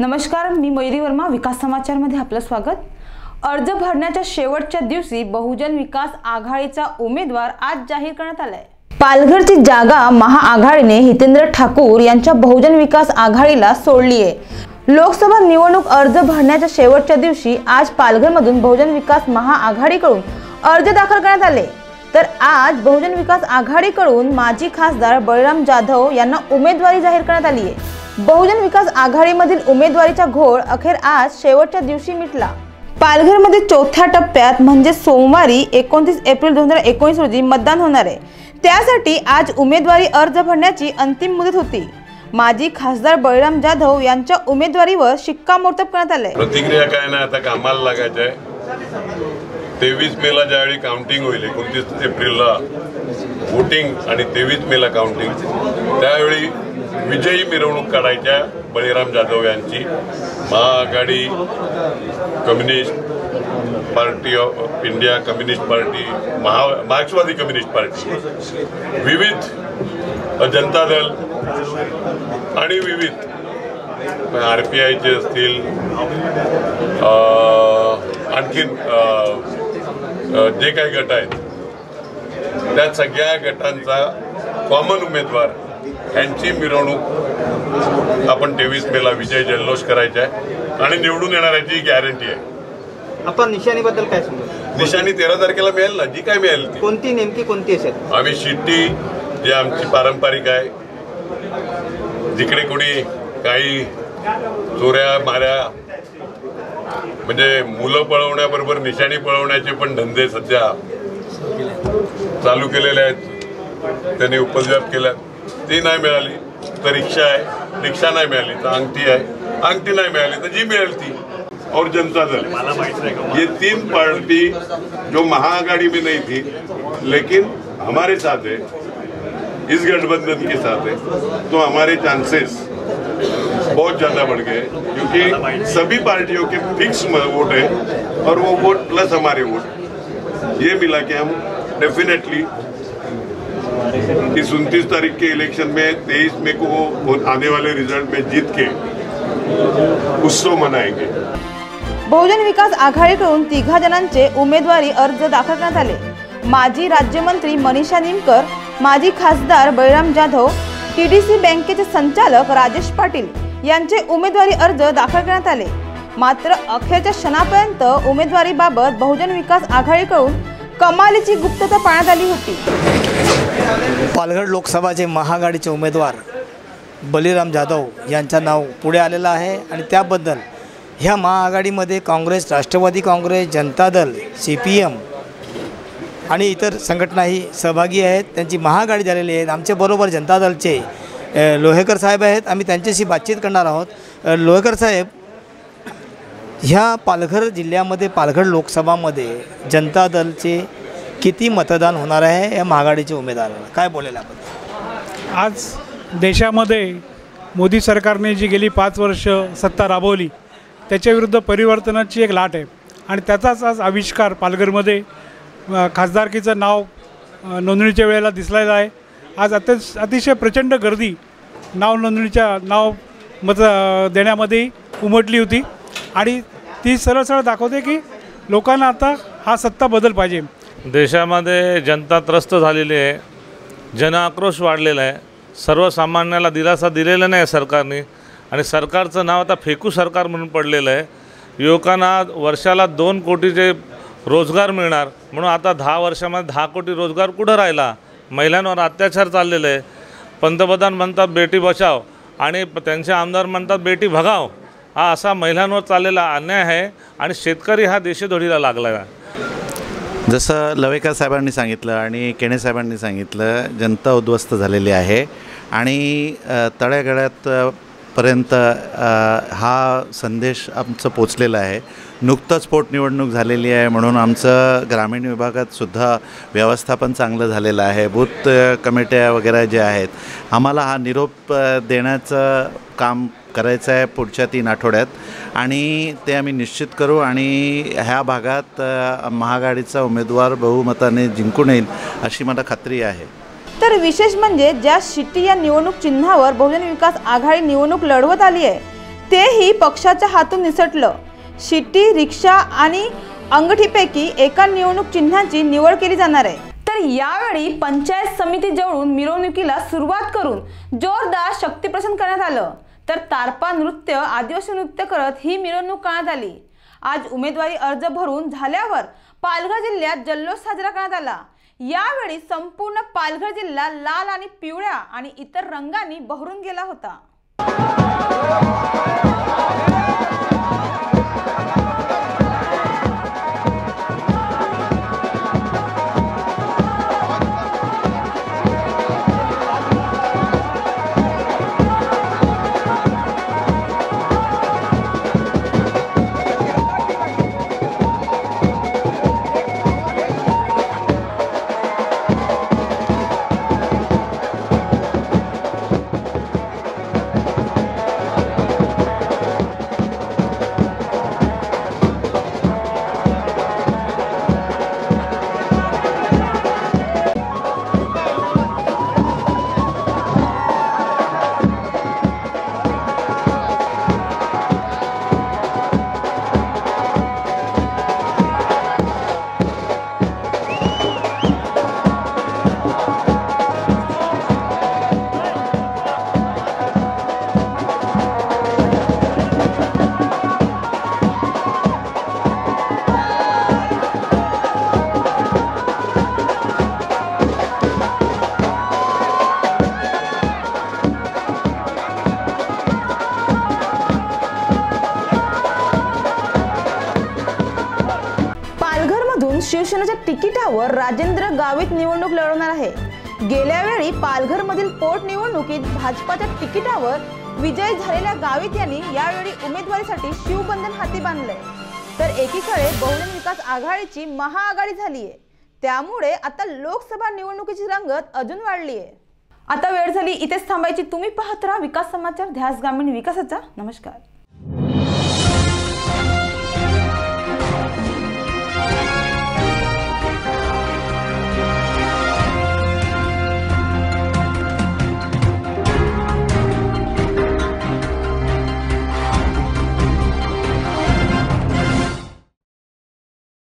नमस्कार मी मयुरी वर्मा विकास समाचारमध्ये आपलं स्वागत. अर्ज भरण्याच्या शेवटच्या दिवशी बहुजन विकास आघाडीचा उमेदवार आज जाहीर करण्यात आलाय. पालघरची जागा महाआघाडीने हितेंद्र ठाकूर यांच्या बहुजन विकास आघाडीला सोडली आहे लोकसभा निवडणूक अर्ज भरण्याच्या शेवटच्या दिवशी आज पालघरमधून बहुजन विकास महाआघाडीकडून अर्ज दाखल करण्यात आले. तर आज बहुजन विकास आघाडीकडून माजी खासदार बळीराम जाधव यांना उमेदवारी जाहीर करण्यात आली आहे बहुजन विकास आघाडीमधील उमेदवारीचा घोळ अखेर आज शेवटच्या दिवशी मिटला. पालघरमध्ये चौथ्या टप्प्यात म्हणजे सोमवारी एकोणतीस एप्रिल दोन हजार एकोणीस रोजी मतदान होणार आहे. त्यासाठी आज उमेदवारी अर्ज भरण्याची अंतिम मुदत होती. माजी खासदार बळीराम जाधव यांच्या उमेदवारीवर शिक्कामोर्तब करण्यात आलंय. प्रतिक्रिया काय नाही आता कामाला लागायचं आहे. तेवीस मेला ज्यावेळी काउंटिंग होईल एकोणतीस एप्रिलला वोटिंग आणि तेवीस मेला काउंटिंग त्यावेळी विजयी मिरवणूक काढायच्या बळीराम जाधव यांची. महाआघाडी communist party of India communist party महा मार्क्सवादी कम्युनिस्ट पार्टी. विविध जनता दल आणि विविध आर पी आयचे असतील आणखीन जे काही गट आहेत त्या सगळ्या गटांचा कॉमन उमेदवार यांची मिरवणूक आपण तेवीस मेला विजय जल्लोष करायचा आहे आणि निवडून येणाऱ्याची गॅरंटी आहे. आता निशाणीबद्दल काय सांगू? निशाणी तेरा तारखेला मिळेल ना? जी काय मिळेल ती. कोणती नेमकी कोणती असेल? आम्ही शिट्टी जी आमची पारंपरिक आहे जिकडे कोणी काही चोऱ्या माऱ्या म्हणजे मुलं पळवण्याबरोबर निशाणी पळवण्याचे पण धंदे सध्या चालू केलेले आहेत. त्यांनी उपद्व्याप केल्या ती नाही मिळाली. तर रिक्षा आहे. रिक्षा नाही मिळाली तर अंगठी आहे. अंगठी नहीं मिळाली तर जी मिळेल ती. और जनता दल. ये तीन पार्टी जो महाआघाड़ी में नहीं थी लेकिन हमारे साथ है इस गठबंधन के साथ है तो हमारे चांसेस बहुत ज़्यादा बढ़ गए क्योंकि सभी पार्टियों के फिक्स वोट है और वो वोट प्लस हमारे वोट ये मिला के हम डेफिनेटली इस उनतीस तारीख के इलेक्शन में तेईस मई को वो आने वाले रिजल्ट में जीत के उत्सव मनाएंगे. बहुजन विकास आघाडीकडून तिघा जणांचे उमेदवारी अर्ज दाखल करण्यात आले. माजी राज्यमंत्री मनीषा निमकर माजी खासदार बळीराम जाधव टीडीसी बँकेचे संचालक राजेश पाटील यांचे उमेदवारी अर्ज दाखल करण्यात आले. मात्र अखेरच्या क्षणापर्यंत उमेदवारीबाबत बहुजन विकास आघाडीकडून कमालीची गुप्तता पाण्यात आली होती. पालघर लोकसभाचे महाआघाडीचे उमेदवार बलिराम जाधव यांचं नाव पुढे आलेलं आहे आणि त्याबद्दल ह्या महाआघाडीमध्ये Congress Rashtrawadi Congress Janata Dal C P M आणि इतर संघटनाही सहभागी आहेत. त्यांची महाआघाडी झालेली आहेत. आमच्याबरोबर जनता दलचे लोहेकर साहेब आहेत. आम्ही त्यांच्याशी बातचीत करणार आहोत. लोहेकर साहेब ह्या पालघर जिल्ह्यामध्ये पालघर लोकसभामध्ये जनता दलचे किती मतदान होणार आहे या महागाडीचे उमेदवाराला काय बोलेल आपण? आज देशामध्ये मोदी सरकारने जी गेली पाच वर्ष सत्ता राबवली त्याच्याविरुद्ध परिवर्तनाची एक लाट आहे. आणि त्याचाच आज आविष्कार पालघरमध्ये खासदारकीचं नाव नोंदणीच्या वेळेला दिसलेलं आहे. आज अति अतिशय प्रचंड गर्दी नाव नोंदणीच्या नाव मत देण्यामध्ये उमटली होती. आणि ती सरळ सरळ दाखवते की लोकांना आता हा सत्ता बदल पाहिजे. देशामध्ये जनता त्रस्त झालेली आहे जनआक्रोश वाढलेला आहे सर्वसामान्याला दिलासा दिलेला नाही सरकारने आणि सरकारचं नाव आता फेकू सरकार म्हणून पडलेलं आहे. युवकांना वर्षाला दोन कोटीचे रोजगार मिळणार म्हणून आता दहा वर्षामध्ये दहा कोटी रोजगार कुठं राहिला? महिलांवर अत्याचार चाललेले आहे. पंतप्रधान म्हणतात बेटी बचाव आणि प- त्यांचे आमदार म्हणतात बेटी भगाव. हा असा महिलांवर चाललेला अन्याय आहे आणि शेतकरी हा देशेधोडीला लागला आहे जसं लवेकर साहेबांनी सांगितलं आणि केणे साहेबांनी सांगितलं जनता उद्ध्वस्त झालेली आहे आणि अ, तळ्यागळ्यात पर्यंत हा संदेश आमचं पोचलेला आहे. नुकतंच पोटनिवडणूक झालेली आहे म्हणून आमचं ग्रामीण विभागात सुद्धा व्यवस्थापन चांगलं झालेलं आहे. बूथ कमिट्या वगैरे ज्या आहेत आम्हाला हा निरोप देण्याचं काम करायचं आहे पुढच्या तीन आठवड्यात. आणि ते आम्ही निश्चित करू आणि ह्या भागात महाआघाडीचा उमेदवार बहुमताने जिंकून येईल अशी मला खात्री आहे. तर विशेष म्हणजे ज्या शिट्टी या निवडणूक चिन्हावर बहुजन विकास आघाडी निवडणूक लढवत आली आहे तेही पक्षाच्या हातून निसटलं. शिट्टी रिक्षा आणि अंगठीपैकी एका निवडणूक चिन्हाची निवड केली जाणार आहे. तर यावेळी पंचायत समिती जवळून मिरवणुकीला सुरुवात करून जोरदार शक्तीप्रसन करण्यात आलं. तर तारपा नृत्य आदिवासी नृत्य करत ही मिरवणूक करण्यात आली. आज उमेदवारी अर्ज भरून झाल्यावर पालघर जिल्ह्यात जल्लोष साजरा करण्यात आला. यावेळी संपूर्ण पालघर जिल्हा लाल आणि पिवळ्या आणि इतर रंगांनी बहरून गेला होता. म्हणून शिवसेनेच्या तिकिटावर राजेंद्र गावित निवडणूक लढवणार आहे. गेल्या वेळी पालघरमधील पोटनिवडणुकीत भाजपाच्या तिकिटावर विजय झालेल्या गावित यांनी यावेळी उमेदवारीसाठी शिवबंधन हाती बांधलंय. तर एकीकडे बहुजन विकास आघाडीची महाआघाडी झाली आहे त्यामुळे आता लोकसभा निवडणुकीची रंगत अजून वाढली आहे आता वेळ झाली इथेच थांबायची. तुम्ही पाहत राहा विकास समाचार ध्यास ग्रामीण विकासाचा. नमस्कार.